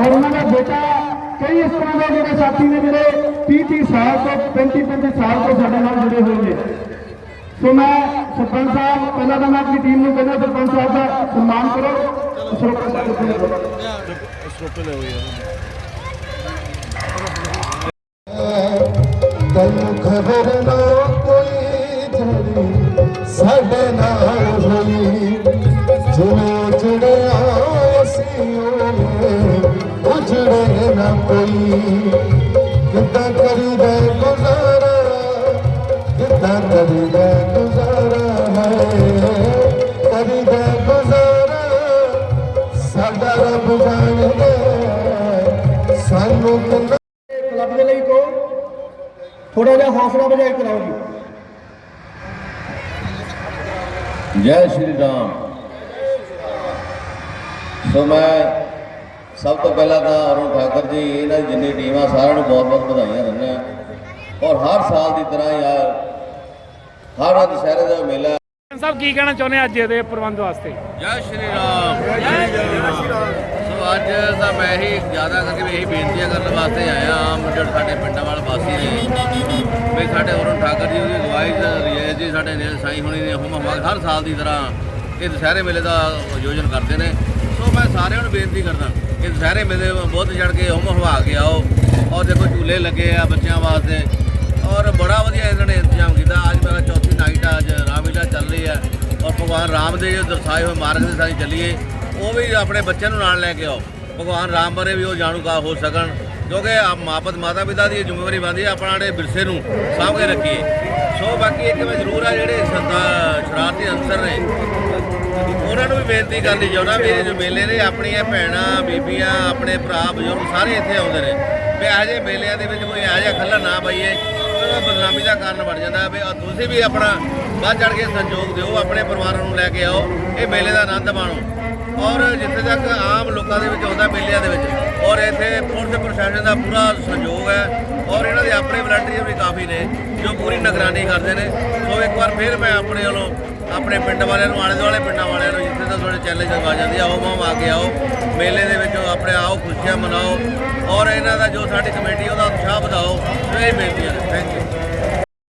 ਔਰ ਉਹਨਾਂ ਦਾ ਬੇਟਾ ਕਈ ਇਸ ਤਰ੍ਹਾਂ ਦੇ ਜਿਹੜੇ ਸਾਥੀ ਨੇ ਜਿਹੜੇ 30 30 ਸਾਲ ਤੋਂ 35 35 ਸਾਲ ਤੋਂ ਸਾਡੇ ਨਾਲ ਜੁੜੇ ਹੋਏ ਨੇ। ਸੋ ਮੈਂ ਸਰਪੰਚ ਸਾਹਿਬ ਪਹਿਲਾਂ ਤਾਂ ਮੈਂ ਆਪਣੀ ਟੀਮ ਨੂੰ ਕਹਿੰਦਾ ਸਰਪੰਚ ਸਾਹਿਬ ਦਾ ਸਨਮਾਨ ਕਰੋ। ਸਰਪੰਚ ਸਾਹਿਬ ਨੂੰ ਕਰੋ ਕਲੱਬ ਦੇ ਲਈ ਕੋ ਥੋੜਾ ਜਿਹਾ ਹੌਸਲਾ ਬਜਾਈ ਕਰਾਓ ਜੀ ਜੈ ਸ਼੍ਰੀ ਰਾਮ ਸੋ ਮੈਂ ਸਭ ਤੋਂ ਪਹਿਲਾਂ ਤਾਂ ਅਰੁਣ ਠਾਕਰ ਜੀ ਇਹਨਾਂ ਦੀ ਜਿੰਨੀ ਟੀਮ ਆ ਸਾਰਿਆਂ ਨੂੰ ਬਹੁਤ ਬਹੁਤ ਵਧਾਈਆਂ ਦਿੰਦਾ ਔਰ ਹਰ ਸਾਲ ਦੀ ਤਰ੍ਹਾਂ ਯਾਰ ਹਰ ਵਾਰ ਦੁਸਹਿਰੇ ਦਾ ਮੇਲਾ। ਸਾਹਿਬ ਕੀ ਕਹਿਣਾ ਚਾਹੁੰਦੇ ਆ ਅੱਜ ਦੇ ਪ੍ਰਬੰਧ ਵਾਸਤੇ? ਜੈ ਸ਼੍ਰੀ ਰਾਮ। ਸੋ ਅੱਜ ਤਾਂ ਮੈਂ ਹੀ ਜ਼ਿਆਦਾ ਕਰਕੇ ਇਹੀ ਬੇਨਤੀਆਂ ਕਰਨ ਵਾਸਤੇ ਆਇਆ ਆਮ ਜਿਹੜੇ ਸਾਡੇ ਪਿੰਡਾਂ ਵਾਲੇ ਵਾਸੀ ਨੇ। ਵੀ ਸਾਡੇ ਅਰੁਣ ਠਾਕਰ ਜੀ ਉਹਦੀ ਅਗਵਾਈ ਰਜੇਸ਼ ਜੀ। ਸਾਡੇ ਨੇ ਸਾਈ ਹੋਣੀ ਨੇ ਹੁਮ ਹਮਾ ਹਰ ਸਾਲ ਦੀ ਤਰ੍ਹਾਂ ਇਹ ਦੁਸਹਿਰੇ ਮੇਲੇ ਦਾ ਆਯੋਜਨ ਕਰਦੇ ਨੇ। ਸੋ ਮੈਂ ਸਾਰਿਆਂ ਨੂੰ ਬੇਨਤੀ ਕਰਦਾ ਕਿ ਦੁਸਹਿਰੇ ਮੇਲੇ ਬਹੁਤ ਚੜ ਕੇ ਹੁਮ ਹਵਾ ਕੇ ਆਓ। ਔਰ ਦੇਖੋ ਝੂਲੇ ਲੱਗੇ ਆ ਬੱਚਿਆਂ ਵਾਸਤੇ। ਔਰ ਬੜਾ ਵਧੀਆ ਇਹਨਾਂ ਨੇ ਇੰਤਜ਼ਾਮ ਕੀਤਾ। ਅੱਜ ਮੇਰਾ ਚੌਥੀ ਨਾਈਟ ਆ, ਅੱਜ ਰਾਮਲੀਲਾ ਚੱਲ ਰਹੀ ਹੈ ਔਰ ਭਗਵਾਨ ਰਾਮ ਦੇ ਜੋ ਦਰਸਾਏ ਹੋਏ ਮਾਰਗ ਦੇ ਸਾਈ ਚੱਲੀਏ। ਉਹ ਵੀ ਆਪਣੇ ਬੱਚਿਆਂ ਨੂੰ ਨਾਲ ਲੈ ਕੇ ਆਓ। ਭਗਵਾਨ ਰਾਮ ਬਾਰੇ ਵੀ ਉਹ ਜਾਣੂਗਾ ਹੋ ਸਕਣ। ਕਿਉਂਕਿ ਆ ਮਾਪਤ ਮਾਤਾ ਪਿਤਾ ਦੀ ਜ਼ਿੰਮੇਵਾਰੀ ਬਣਦੀ ਹੈ ਆਪਣਾ ਜਿਹੜੇ ਵਿਰਸੇ ਨੂੰ ਸਾਂਭ ਕੇ ਰੱਖੀਏ। ਸੋ ਬਾਕੀ ਇੱਕ ਮੈਂ ਜ਼ਰੂਰ ਆ ਜਿਹੜੇ ਸੰਤਾ ਸ਼ਰਾਰਤੀ ਅਨਸਰ ਨੇ, ਉਹਨਾਂ ਨੂੰ ਵੀ ਬੇਨਤੀ ਕਰਨੀ ਚਾਹੁੰਦਾ ਵੀ ਇਹ ਜੋ ਮੇਲੇ ਨੇ, ਆਪਣੀਆਂ ਭੈਣਾਂ, ਬੀਬੀਆਂ, ਆਪਣੇ ਭਰਾ, ਬਜ਼ੁਰਗ ਸਾਰੇ ਇੱਥੇ ਆਉਂਦੇ ਨੇ। ਵੀ ਇਹੋ ਜਿਹੇ ਮੇਲਿਆਂ ਦੇ ਵਿੱਚ ਕੋਈ ਇਹੋ ਜਿਹਾ ਖੱਲਾ ਨਾ ਪਾਈਏ, ਉਹਦਾ ਬਦਨਾਮੀ ਦਾ ਕਾਰਨ ਬਣ ਜਾਂਦਾ ਵੀ ਤੁਸੀਂ ਵੀ ਆਪਣਾ ਵੱਧ ਚੜ ਕੇ ਸੰਯੋਗ ਦਿਓ, ਆਪਣੇ ਪਰਿਵਾਰਾਂ ਨੂੰ ਲੈ ਕੇ ਆਓ, ਇਹ ਮੇਲੇ ਦਾ ਆਨੰਦ ਮਾਣੋ। ਔਰ ਜਿੱਥੇ ਤੱਕ ਆਮ ਲੋਕਾਂ ਦੇ ਵਿੱਚ ਆਉਂਦਾ ਮੇਲਿਆਂ ਦੇ ਵਿੱਚ ਔਰ ਇੱਥੇ ਪੁਲਿਸ ਪ੍ਰਸ਼ਾਸਨ ਦਾ ਪੂਰਾ ਸਹਿਯੋਗ ਹੈ ਔਰ ਇਹਨਾਂ ਦੇ ਆਪਣੇ ਵਲੰਟੀਅਰ ਵੀ ਕਾਫੀ ਨੇ ਜੋ ਪੂਰੀ ਨਿਗਰਾਨੀ ਕਰਦੇ ਨੇ। ਸੋ ਇੱਕ ਵਾਰ ਫਿਰ ਮੈਂ ਆਪਣੇ ਵੱਲੋਂ ਆਪਣੇ ਪਿੰਡ ਵਾਲਿਆਂ ਨੂੰ, ਆਲੇ ਦੁਆਲੇ ਪਿੰਡਾਂ ਵਾਲਿਆਂ ਨੂੰ ਜਿੱਥੇ ਤਾਂ ਤੁਹਾਡੇ ਚੈਲੰਜ ਆ ਜਾਂਦੀ ਆਓ, ਮਾਂ, ਆ ਕੇ ਆਓ। ਮੇਲੇ ਦੇ ਵਿੱਚ ਆਪਣੇ ਆਓ, ਖੁਸ਼ੀਆਂ ਮਨਾਓ ਔਰ ਇਹਨਾਂ ਦਾ ਜੋ ਸਾਡੀ ਕਮੇਟੀ ਉਹਦਾ ਉਤਸ਼ਾਹ ਵਧਾਓ। ਸੋ ਇਹ ਬੇਨਤੀ ਹੈ। ਥੈਂਕ ਯੂ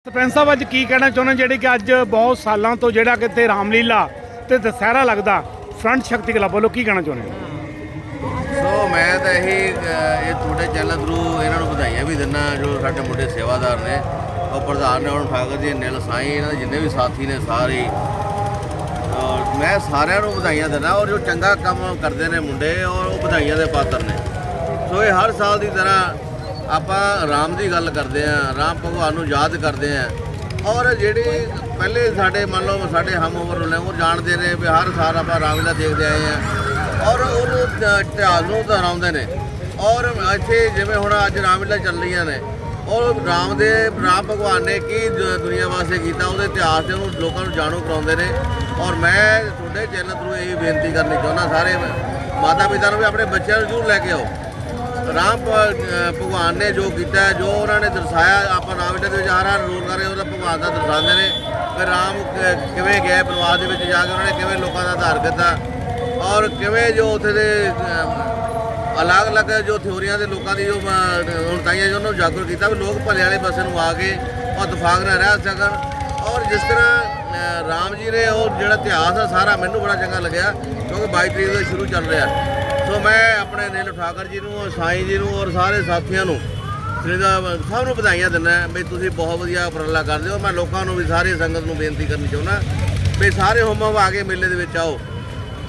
ਸਰਪੰਚ ਸਾਹਿਬ, ਅੱਜ ਕੀ ਕਹਿਣਾ ਚਾਹੁੰਦੇ ਜਿਹੜੇ ਕਿ ਅੱਜ ਬਹੁਤ ਸਾਲਾਂ ਤੋਂ ਜਿਹੜਾ ਕਿ ਇੱਥੇ ਰਾਮਲੀਲਾ ਤੇ ਦੁਸਹਿਰਾ ਲੱਗਦਾ, ਫਰੰਟ ਸ਼ਕਤੀ ਕਲੱਬ ਵੱਲੋਂ ਕੀ ਕਹਿਣਾ ਚਾਹੁੰਦੇ ਹੋ ਮੈਂ ਤਾਂ ਇਹ ਇਹ ਤੁਹਾਡੇ ਚੈਨਲ ਥਰੂ ਇਹਨਾਂ ਨੂੰ ਵਧਾਈਆਂ ਵੀ ਦਿੰਦਾ ਜੋ ਸਾਡੇ ਮੁੰਡੇ ਸੇਵਾਦਾਰ ਨੇ। ਉਹ ਪ੍ਰਧਾਨ ਨੇ ਹੁਣ ਠਾਕਰ ਜੀ, ਨਿਲ ਸਾਈ, ਇਹਨਾਂ ਦੇ ਜਿੰਨੇ ਵੀ ਸਾਥੀ ਨੇ ਸਾਰੇ। ਔਰ ਮੈਂ ਸਾਰਿਆਂ ਨੂੰ ਵਧਾਈਆਂ ਦਿੰਦਾ ਔਰ ਜੋ ਚੰਗਾ ਕੰਮ ਕਰਦੇ ਨੇ ਮੁੰਡੇ, ਔਰ ਉਹ ਵਧਾਈਆਂ ਦੇ ਪਾਤਰ ਨੇ। ਸੋ ਇਹ ਹਰ ਸਾਲ ਦੀ ਤਰ੍ਹਾਂ ਆਪਾਂ ਰਾਮ ਦੀ ਗੱਲ ਕਰਦੇ ਆਂ ਰਾਮ ਭਗਵਾਨ ਨੂੰ ਯਾਦ ਕਰਦੇ ਆਂ ਔਰ ਜਿਹੜੀ ਪਹਿਲੇ ਸਾਡੇ, ਮੰਨ ਲਓ ਸਾਡੇ ਹਮ ਉਮਰ ਨੇ ਉਹ ਜਾਣਦੇ ਨੇ ਵੀ ਹਰ ਸਾਲ ਆਪਾਂ ਰਾਮਲੀਲਾ ਦੇਖਦੇ ਆਏ ਆਂ ਔਰ ਉਹਨੂੰ ਤ- ਇਤਿਹਾਸ ਨੂੰ ਦੁਹਰਾਉਂਦੇ ਨੇ। ਔਰ ਇੱਥੇ ਜਿਵੇਂ ਹੁਣ ਅੱਜ ਰਾਮਲੀਲਾ ਚੱਲ ਰਹੀਆਂ ਨੇ, ਔਰ ਰਾਮ ਦੇ ਰਾਮ ਭਗਵਾਨ ਨੇ ਕੀ ਦ- ਦੁਨੀਆ ਵਾਸਤੇ ਕੀਤਾ, ਉਹਦੇ ਇਤਿਹਾਸ ਤੇ ਉਹਨੂੰ ਲੋਕਾਂ ਨੂੰ ਜਾਣੂ ਕਰਾਉਂਦੇ ਨੇ। ਔਰ ਮੈਂ ਤੁਹਾਡੇ ਚੈਨਲ ਥਰੂ ਇਹ ਬੇਨਤੀ ਕਰਨੀ ਚਾਹੁੰਦਾ, ਸਾਰੇ ਮਾਤਾ ਪਿਤਾ ਨੂੰ ਵੀ ਆਪਣੇ ਬੱਚਿਆਂ ਨੂੰ ਜ਼ਰੂਰ ਲੈ ਕੇ ਆਓ। ਰਾਮ ਭਗਵਾਨ ਨੇ ਜੋ ਕੀਤਾ, ਜੋ ਉਹਨਾਂ ਨੇ ਦਰਸਾਇਆ, ਆਪਾਂ ਰਾਮਲੀਲਾ ਦੇ ਵਿੱਚ ਹਰ ਹਰ ਰੋਲ ਰਹੇ ਉਹਦਾ ਭਗਵਾਨ ਦਾ ਦਰਸਾਉਂਦੇ ਨੇ। ਕਿ ਰਾਮ ਕਿਵੇਂ ਗਏ ਪਰਿਵਾਰ ਦੇ ਵਿੱਚ ਜਾ ਕੇ ਉਹਨਾਂ ਨੇ ਕਿਵੇਂ ਲੋਕਾਂ ਦਾ ਆਧਾਰ ਕੀਤਾ ਔਰ ਕਿਵੇਂ ਜੋ ਉੱਥੇ ਦੇ ਅਲੱਗ-ਅਲੱਗ ਜੋ ਥਿਉਰੀਆਂ ਦੇ ਲੋਕਾਂ ਦੀ ਜੋ ਅਹ, ਹੁਣ ਤਾਈਆਂ ਜੋ ਉਹਨੂੰ ਜਾਗਰੂਕ ਕੀਤਾ ਵੀ ਲੋਕ ਭਲੇ ਵਾਲੇ ਪਾਸੇ ਨੂੰ ਆ ਕੇ ਔਰ ਦਫਾਕ ਨਾਲ ਰਹਿ ਸਕਣ। ਔਰ ਜਿਸ ਤਰ੍ਹਾਂ ਰਾਮ ਜੀ ਨੇ ਉਹ ਜਿਹੜਾ ਇਤਿਹਾਸ ਆ ਸਾਰਾ ਮੈਨੂੰ ਬੜਾ ਚੰਗਾ ਲੱਗਿਆ ਕਿਉਂਕਿ 22 ਤਰੀਕ ਤੋਂ ਸ਼ੁਰੂ ਚੱਲ ਰਿਹਾ। ਸੋ ਮੈਂ ਆਪਣੇ ਨੀਲ ਠਾਕਰ ਜੀ ਨੂੰ ਔਰ ਸਾਈਂ ਜੀ ਨੂੰ ਔਰ ਸਾਰੇ ਸਾਥੀਆਂ ਨੂੰ ਜਿਹਦਾ ਸਭ ਨੂੰ ਵਧਾਈਆਂ ਦਿੰਦਾ ਵੀ ਤੁਸੀਂ ਬਹੁਤ ਵਧੀਆ ਉਪਰਾਲਾ ਕਰਦੇ ਹੋ। ਮੈਂ ਲੋਕਾਂ ਨੂੰ ਵੀ ਸਾਰੀ ਸੰਗਤ ਨੂੰ ਬੇਨਤੀ ਕਰਨੀ ਚਾਹੁੰਦਾ ਵੀ ਸਾਰੇ ਹੋਮ ਆ ਕੇ ਮੇਲੇ ਦੇ ਵਿੱਚ ਆਓ।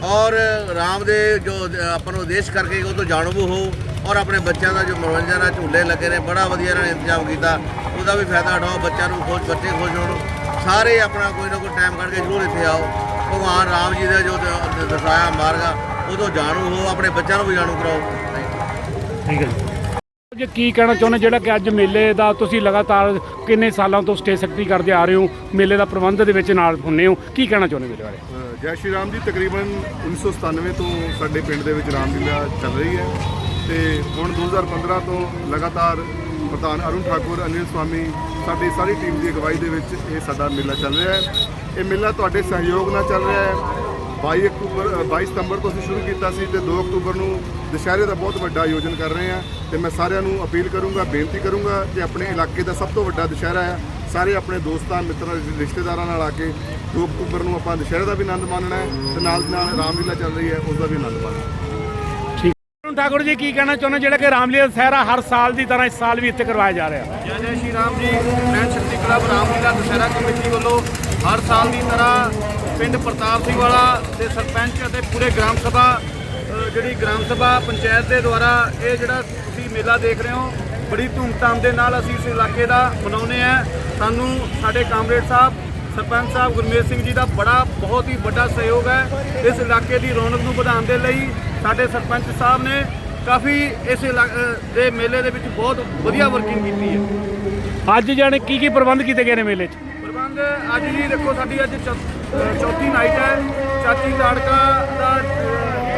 ਔਰ ਰਾਮ ਦੇ ਜੋ ਆਪਾਂ ਨੂੰ ਉਦੇਸ਼ ਕਰਕੇ ਉਹ ਤੋਂ ਜਾਣੂ ਹੋ ਔਰ ਆਪਣੇ ਬੱਚਿਆਂ ਦਾ ਜੋ ਮਨੋਰੰਜਨ ਆ, ਝੂਲੇ ਲੱਗੇ ਨੇ, ਬੜਾ ਵਧੀਆ ਇਹਨਾਂ ਨੇ ਇੰਤਜ਼ਾਮ ਕੀਤਾ। ਉਹਦਾ ਵੀ ਫਾਇਦਾ ਉਠਾਓ, ਬੱਚਿਆਂ ਨੂੰ ਖੁਸ਼, ਬੱਚੇ ਖੁਸ਼ ਹੋਣ। ਸਾਰੇ ਆਪਣਾ ਕੋਈ ਨਾ ਕੋਈ ਟਾਈਮ ਕੱਢ ਕੇ ਜ਼ਰੂਰ ਇੱਥੇ ਆਓ। ਭਗਵਾਨ ਰਾਮ ਜੀ ਦਾ ਜੋ ਦ- ਦਰਸਾਇਆ ਮਾਰਗ ਆ ਉਦੋਂ ਜਾਣੂ ਹੋ ਆਪਣੇ ਬੱਚਿਆਂ ਨੂੰ ਵੀ ਜਾਣੂ ਕਰਾਓ। ਠੀਕ ਹੈ ਜੀ ਜੇ ਕੀ ਕਹਿਣਾ ਚਾਹੁੰਦੇ ਜਿਹੜਾ ਕਿ ਅੱਜ ਮੇਲੇ ਦਾ ਤੁਸੀਂ ਲਗਾਤਾਰ ਕਿੰਨੇ ਸਾਲਾਂ ਤੋਂ ਸਟੇ ਸ਼ਕਤੀ ਕਰਦੇ ਆ ਰਹੇ ਹੋ, ਮੇਲੇ ਦਾ ਪ੍ਰਬੰਧ ਦੇ ਵਿੱਚ ਨਾਲ ਹੁੰਨੇ ਹੋ, ਕੀ ਕਹਿਣਾ ਚਾਹੁੰਦੇ ਮੇਰੇ ਬਾਰੇ? ਜੈ ਸ਼੍ਰੀ ਰਾਮ ਜੀ, ਤਕਰੀਬਨ 1997 ਤੋਂ ਸਾਡੇ ਪਿੰਡ ਦੇ ਵਿੱਚ ਰਾਮਲੀਲਾ ਚੱਲ ਰਹੀ ਹੈ ਤੇ ਹੁਣ 2015 ਤੋਂ ਲਗਾਤਾਰ ਪ੍ਰਧਾਨ ਅਰੁਣ ਠਾਕੁਰ, ਅਨਿਲ ਸਵਾਮੀ ਸਾਡੀ ਸਾਰੀ ਟੀਮ ਦੀ ਅਗਵਾਈ ਦੇ ਵਿੱਚ ਇਹ ਸਾਡਾ ਮੇਲਾ ਚੱਲ ਰਿਹਾ ਹੈ। ਇਹ ਮੇਲਾ ਤੁਹਾਡੇ ਸਹਿਯੋਗ ਨਾਲ ਚੱਲ ਰਿਹਾ ਹੈ। 22 ਅਕਤੂਬਰ ਅ, 22 ਸਤੰਬਰ ਤੋਂ ਅਸੀਂ ਸ਼ੁਰੂ ਕੀਤਾ ਸੀ ਤੇ 2 ਅਕਤੂਬਰ ਨੂੰ ਦੁਸ਼ਹਿਰੇ ਦਾ ਬਹੁਤ ਵੱਡਾ ਆਯੋਜਨ ਕਰ ਰਹੇ ਹਾਂ ਤੇ ਮੈਂ ਸਾਰਿਆਂ ਨੂੰ ਅਪੀਲ ਕਰੂੰਗਾ ਬੇਨਤੀ ਕਰੂੰਗਾ ਕਿ ਆਪਣੇ ਇਲਾਕੇ ਦਾ ਸਭ ਤੋਂ ਵੱਡਾ ਦੁਸ਼ਹਿਰਾ ਹੈ। ਸਾਰੇ ਆਪਣੇ ਦੋਸਤਾਂ ਮਿੱਤਰਾਂ ਰਿਸ਼ਤੇਦਾਰਾਂ ਨਾਲ ਆ ਕੇ 2 ਅਕਤੂਬਰ ਨੂੰ ਆਪਾਂ ਦੁਸ਼ਹਿਰੇ ਦਾ ਵੀ ਆਨੰਦ ਮਾਣਨਾ ਹੈ ਤੇ ਨਾਲ ਦੀ ਨਾਲ ਰਾਮਲੀਲਾ ਚੱਲ ਰਹੀ ਹੈ ਉਸ ਦਾ ਵੀ ਆਨੰਦ ਮਾਣਨਾ ਅਰੁਣ ਠਾਕੁਰ ਜੀ ਕੀ ਕਹਿਣਾ ਚਾਹੁੰਦੇ ਜਿਹੜਾ ਕਿ ਰਾਮਲੀਲਾ ਦੁਸਹਿਰਾ ਹਰ ਸਾਲ ਦੀ ਤਰ੍ਹਾਂ ਇਸ ਸਾਲ ਵੀ ਇੱਥੇ ਕਰਵਾਇਆ ਜਾ ਰਿਹਾ ਜੈ ਜੈ ਸ਼੍ਰੀ ਰਾਮ ਜੀ ਮੈਂ ਸ਼ਕਤੀ ਕਲੱਬ ਰਾਮਲੀਲਾ ਦੁਸਹਿਰਾ ਕਮੇਟੀ ਵੱਲੋਂ ਹਰ ਸਾਲ ਦੀ ਤਰ੍ਹਾਂ ਪਿੰਡ ਪ੍ਰਤਾਪ ਸਿੰਘ ਵਾਲਾ ਤੇ ਸਰਪੰਚ ਅਤੇ ਪੂਰੇ ਗ੍ਰਾਮ ਸਭਾ ਜਿਹੜੀ ਗ੍ਰਾਮ ਸਭਾ ਪੰਚਾਇਤ ਦੇ ਦੁਆਰਾ ਇਹ ਜਿਹੜਾ ਤੁਸੀਂ ਮੇਲਾ ਦੇਖ ਰਹੇ ਹੋ ਬੜੀ ਧੂਮਧਾਮ ਦੇ ਨਾਲ ਅਸੀਂ ਇਸ ਇਲਾਕੇ ਦਾ ਮਨਾਉਂਦੇ ਆ ਸਾਨੂੰ ਸਾਡੇ ਕਾਮਰੇਡ ਸਾਹਿਬ ਸਰਪੰਚ ਸਾਹਿਬ ਗੁਰਮੇਲ ਸਿੰਘ ਜੀ ਦਾ ਬੜਾ ਬਹੁਤ ਹੀ ਵੱਡਾ ਸਹਿਯੋਗ ਹੈ ਇਸ ਇਲਾਕੇ ਦੀ ਰੌਣਕ ਨੂੰ ਵਧਾਉਣ ਦੇ ਲਈ। ਸਾਡੇ ਸਰਪੰਚ ਸਾਹਿਬ ਨੇ ਕਾਫੀ ਇਸ ਦੇ ਮੇਲੇ ਦੇ ਵਿੱਚ ਬਹੁਤ ਵਧੀਆ ਵਰਕਿੰਗ ਕੀਤੀ ਹੈ। ਅੱਜ ਜਾਣੇ ਕੀ ਕੀ ਪ੍ਰਬੰਧ ਕੀਤੇ ਗਏ ਨੇ ਮੇਲੇ 'ਚ? ਪ੍ਰਬੰਧ ਅੱਜ ਜੀ ਦੇਖੋ ਸਾਡੀ ਅੱਜ ਚੌਥੀ ਨਾਈਟ ਹੈ। ਚਾਚੀ ਤਾੜਕਾ ਦਾ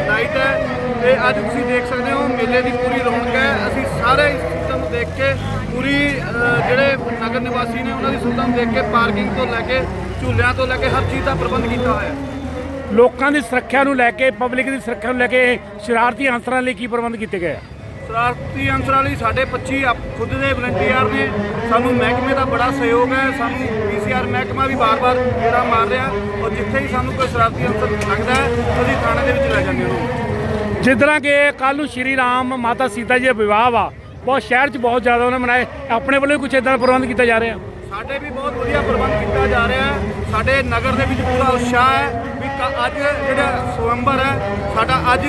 ਨਾਈਟ ਹੈ। ਤੇ ਅੱਜ ਤੁਸੀਂ ਦੇਖ ਸਕਦੇ ਹੋ, ਮੇਲੇ ਦੀ ਪੂਰੀ ਰੌਣਕ ਹੈ। ਅਸੀਂ ਸਾਰੇ ਇਸ ਸਿਸਟਮ ਨੂੰ ਦੇਖ ਕੇ ਪੂਰੀ ਜਿਹੜੇ ਨਗਰ ਨਿਵਾਸੀ ਨੇ, ਉਹਨਾਂ ਦੀ ਸੁਵਿਧਾ ਨੂੰ ਦੇਖ ਕੇ ਪਾਰਕਿੰਗ ਤੋਂ ਲੈ ਕੇ, ਝੂਲਿਆਂ ਤੋਂ ਲੈ ਕੇ ਹਰ ਚੀਜ਼ ਦਾ ਪ੍ਰਬੰਧ ਕੀਤਾ ਹੋਇਆ ਹੈ। ਲੋਕਾਂ ਦੀ ਸੁਰੱਖਿਆ ਨੂੰ ਲੈ ਕੇ, ਪਬਲਿਕ ਦੀ ਸੁਰੱਖਿਆ ਨੂੰ ਲੈ ਕੇ ਸ਼ਰਾਰਤੀ ਅਨਸਰਾਂ ਲਈ ਕੀ ਪ੍ਰਬੰਧ ਕੀਤੇ ਗਏ? ਆ ਸ਼ਰਾਰਤੀ ਅੰਸਰਾਂ ਲਈ ਸਾਡੇ 25 ਆਪ- ਖੁਦ ਦੇ ਵਲੰਟੀਅਰ ਨੇ। ਸਾਨੂੰ ਮਹਿਕਮੇ ਦਾ ਬੜਾ ਸਹਿਯੋਗ ਹੈ। ਸਾਨੂੰ ਪੀਸੀਆਰ ਮਹਿਕਮਾ ਵੀ ਬਾਰ-ਬਾਰ ਗੇੜਾ ਮਾਰ ਰਿਹਾ ਔਰ ਜਿੱਥੇ ਹੀ ਸਾਨੂੰ ਕੋਈ ਸ਼ਰਾਰਤੀ ਅੰਸਰ ਲੱਗਦਾ ਹੈ ਅਸੀਂ ਥਾਣੇ ਦੇ ਵਿੱਚ ਲੈ ਜਾਂਦੇ ਹਾਂ। ਉਹਨੂੰ ਜਿਸ ਤਰ੍ਹਾਂ ਕਿ ਕੱਲ ਨੂੰ ਸ਼੍ਰੀ ਰਾਮ ਮਾਤਾ ਸੀਤਾ ਜੀ ਦਾ ਵਿਵਾਹ ਵਾ ਬਹੁਤ ਸ਼ਹਿਰ 'ਚ ਬਹੁਤ ਜ਼ਿਆਦਾ ਉਹਨੇ ਮਨਾਏ। ਆਪਣੇ ਵੱਲੋਂ ਵੀ ਕੁਝ ਇਦਾਂ ਦਾ ਪ੍ਰਬੰਧ ਕੀਤਾ ਜਾ ਰਿਹਾ। ਸਾਡੇ ਵੀ ਬਹੁਤ ਵਧੀਆ ਪ੍ਰਬੰਧ ਕੀਤਾ ਜਾ ਰਿਹਾ ਹੈ। ਸਾਡੇ ਨਗਰ ਦੇ ਵਿੱਚ ਪੂਰਾ ਉਤਸ਼ਾਹ ਹੈ ਵੀ ਕ- ਅੱਜ ਜਿਹੜਾ ਸਵੰਬਰ ਹੈ ਸਾਡਾ ਅੱਜ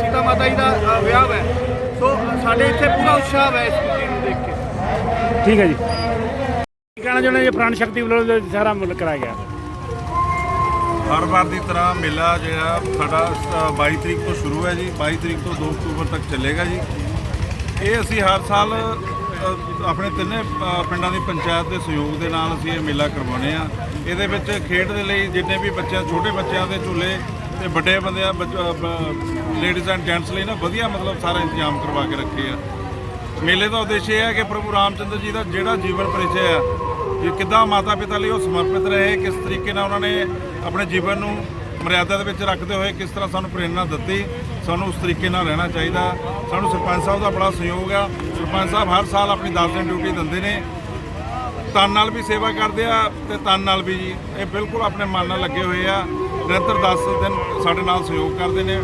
ਸੀਤਾ ਮਾਤਾ ਜੀ ਦਾ ਵਿਆਹ ਹੈ। ਸੋ ਸਾਡੇ ਇੱਥੇ ਪੂਰਾ ਉਤਸ਼ਾਹ ਹੈ ਇਸ ਚੀਜ਼ ਨੂੰ ਦੇਖ ਕੇ। ਠੀਕ ਹੈ ਜੀ। ਕੀ ਕਹਿਣਾ ਚਾਹੁੰਦੇ ਜੀ? ਪ੍ਰਾਣ ਸ਼ਕਤੀ ਵੱਲੋਂ ਸਾਰਾ ਮੁੱਲ ਕਰਾਇਆ ਗਿਆ। ਹਰ ਵਾਰ ਦੀ ਤਰ੍ਹਾਂ ਮੇਲਾ ਜਿਹੜਾ ਸਾਡਾ ਅ, 22 ਤਰੀਕ ਤੋਂ ਸ਼ੁਰੂ ਹੈ ਜੀ। 22 ਤਰੀਕ ਤੋਂ 2 ਅਕਤੂਬਰ ਤੱਕ ਚੱਲੇਗਾ ਜੀ। ਇਹ ਅਸੀਂ ਹਰ ਸਾਲ ਅ, ਆਪਣੇ ਤਿੰਨੇ ਅ, ਪਿੰਡਾਂ ਦੀ ਪੰਚਾਇਤ ਦੇ ਸਹਿਯੋਗ ਦੇ ਨਾਲ ਅਸੀਂ ਇਹ ਮੇਲਾ ਕਰਵਾਉਂਦੇ ਆ। ਇਹਦੇ ਵਿੱਚ ਖੇਡ ਦੇ ਲਈ ਜਿੰਨੇ ਵੀ ਬੱਚਿਆਂ ਛੋਟੇ ਬੱਚਿਆਂ ਦੇ ਝੂਲੇ ਤੇ ਵੱਡੇ ਬੰਦਿਆਂ ਲੇਡੀਜ਼ ਐਂਡ ਜੈਂਟਸ ਲਈ ਨਾ ਵਧੀਆ ਮਤਲਬ ਸਾਰਾ ਇੰਤਜ਼ਾਮ ਕਰਵਾ ਕੇ ਰੱਖੇ ਆ। ਮੇਲੇ ਦਾ ਉਦੇਸ਼ ਇਹ ਹੈ ਕਿ ਪ੍ਰਭੂ ਰਾਮਚੰਦਰ ਜੀ ਦਾ ਜਿਹੜਾ ਜੀਵਨ ਪਰਿਚੈ ਆ ਕਿ ਕਿੱਦਾਂ ਮਾਤਾ ਪਿਤਾ ਲਈ ਉਹ ਸਮਰਪਿਤ ਰਹੇ, ਕਿਸ ਤਰੀਕੇ ਨਾਲ ਉਹਨਾਂ ਨੇ ਆਪਣੇ ਜੀਵਨ ਨੂੰ ਮਰਿਆਦਾ ਦੇ ਵਿੱਚ ਰੱਖਦੇ ਹੋਏ ਕਿਸ ਤਰ੍ਹਾਂ ਸਾਨੂੰ ਪ੍ਰੇਰਣਾ ਦਿੱਤੀ, ਸਾਨੂੰ ਉਸ ਤਰੀਕੇ ਨਾਲ ਰਹਿਣਾ ਚਾਹੀਦਾ। ਸਾਨੂੰ ਸਰਪੰਚ ਸਾਹਿਬ ਦਾ ਬੜਾ ਸਹਿਯੋਗ ਆ। ਸਰਪੰਚ ਸਾਹਿਬ ਹਰ ਸਾਲ ਆਪਣੀ 10 ਦਿਨ ਡਿਊਟੀ ਦਿੰਦੇ ਨੇ। ਤਨ ਨਾਲ ਵੀ ਸੇਵਾ ਕਰਦੇ ਆ ਤੇ ਤਨ ਨਾਲ ਵੀ ਜੀ, ਇਹ ਬਿਲਕੁਲ ਆਪਣੇ ਮਨ ਨਾਲ ਲੱਗੇ ਹੋਏ ਆ। ਨਿਰੰਤਰ 10 ਦਿਨ ਸਾਡੇ ਨਾਲ ਸਹਿਯੋਗ ਕਰਦੇ ਨੇ।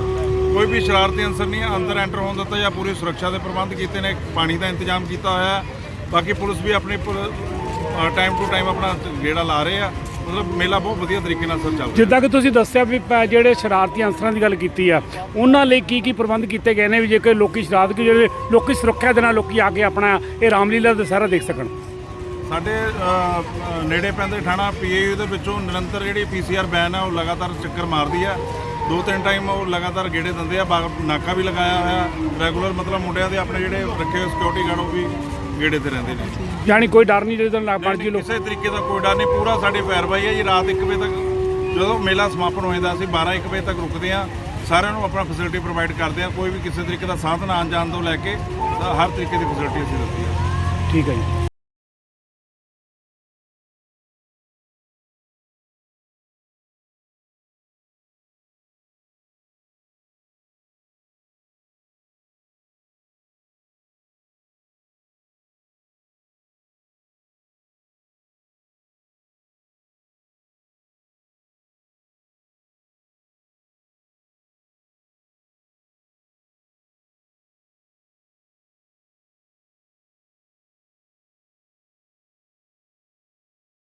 ਕੋਈ ਵੀ ਸ਼ਰਾਰਤੀ ਅਨਸਰ ਨਹੀਂ ਅੰਦਰ ਐਂਟਰ ਹੋਣ ਦਿੱਤਾ ਜਾਂ ਪੂਰੀ ਸੁਰੱਖਿਆ ਦੇ ਪ੍ਰਬੰਧ ਕੀਤੇ ਨੇ, ਪਾਣੀ ਦਾ ਇੰਤਜ਼ਾਮ ਕੀਤਾ ਹੋਇਆ ਹੈ। ਬਾਕੀ ਪੁਲਿਸ ਵੀ ਆਪਣੀ ਟਾਈਮ ਟੂ ਟਾਈਮ ਆਪਣਾ ਗੇੜਾ ਲਾ ਰਹੇ ਆ। ਮਤਲਬ ਮੇਲਾ ਬਹੁਤ ਵਧੀਆ ਤਰੀਕੇ ਨਾਲ ਸਰ ਚੱਲ ਰਿਹਾ। ਜਿੱਦਾਂ ਕਿ ਤੁਸੀਂ ਦੱਸਿਆ ਵੀ ਪ- ਜਿਹੜੇ ਸ਼ਰਾਰਤੀ ਅਨਸਰਾਂ ਦੀ ਗੱਲ ਕੀਤੀ ਆ, ਉਹਨਾਂ ਲਈ ਕੀ ਕੀ ਪ੍ਰਬੰਧ ਕੀਤੇ ਗਏ ਨੇ ਵੀ ਜੇ ਕੋਈ ਲੋਕੀ ਸ਼ਰਾਰਤ ਜਿਹੜੇ ਲੋਕੀ ਸੁਰੱਖਿਆ ਦੇ ਨਾਲ ਲੋਕੀ ਆ ਕੇ ਆਪਣਾ ਇਹ ਰਾਮਲੀਲਾ ਦਾ ਸਾਰਾ ਦੇਖ ਸਕਣ? ਸਾਡੇ ਨੇੜੇ ਪੈਂਦੇ ਥਾਣਾ ਪੀਏਯੂ ਦੇ ਵਿੱਚੋਂ ਨਿਰੰਤਰ ਜਿਹੜੀ ਪੀਸੀਆਰ ਵੈਨ ਆ ਉਹ ਲਗਾਤਾਰ ਚੱਕਰ ਮਾਰਦੀ ਆ। ਦੋ ਤਿੰਨ ਟਾਈਮ ਉਹ ਲਗਾਤਾਰ ਗੇੜੇ ਦਿੰਦੇ ਆ ਨਾਕਾ ਵੀ ਲਗਾਇਆ ਹੋਇਆ ਰੈਗੂਲਰ ਮਤਲਬ ਮੁੰਡਿਆਂ ਦੇ ਆਪਣੇ ਜਿਹੜੇ ਰੱਖੇ ਸਿਕਿਉਰਿਟੀ ਗਾਰਡ ਉਹ ਵੀ ਗੇੜੇ ਤੇ ਰਹਿੰਦੇ ਨੇ। ਯਾਨੀ ਕੋਈ ਡਰ ਨਹੀਂ ਜਦੋਂ ਲੱਗ ਬਣ ਜੀ ਲੋਕ ਕਿਸੇ ਤਰੀਕੇ ਦਾ ਕੋਈ ਡਰ ਨਹੀਂ ਪੂਰਾ ਸਾਡੇ ਪੈਰਵਾਈ ਹੈ ਜੀ ਰਾਤ 1 ਵਜੇ ਤੱਕ ਜਦੋਂ ਮੇਲਾ ਸਮਾਪਨ ਹੋ ਜਾਂਦਾ ਅਸੀਂ 12 1 ਵਜੇ ਤੱਕ ਰੁਕਦੇ ਆ ਸਾਰਿਆਂ ਨੂੰ ਆਪਣਾ ਫੈਸਿਲਿਟੀ ਪ੍ਰੋਵਾਈਡ ਕਰਦੇ ਆ ਕੋਈ ਵੀ ਕਿਸੇ ਤਰੀਕੇ ਦਾ ਸਾਧਨ ਆਉਣ ਜਾਣ ਤੋਂ ਲੈ ਕੇ ਹਰ ਤਰੀਕੇ ਦੀ ਫੈਸਿਲਿਟੀ ਅਸੀਂ ਦਿੰਦੇ ਆ। ਠੀਕ ਹੈ ਜੀ।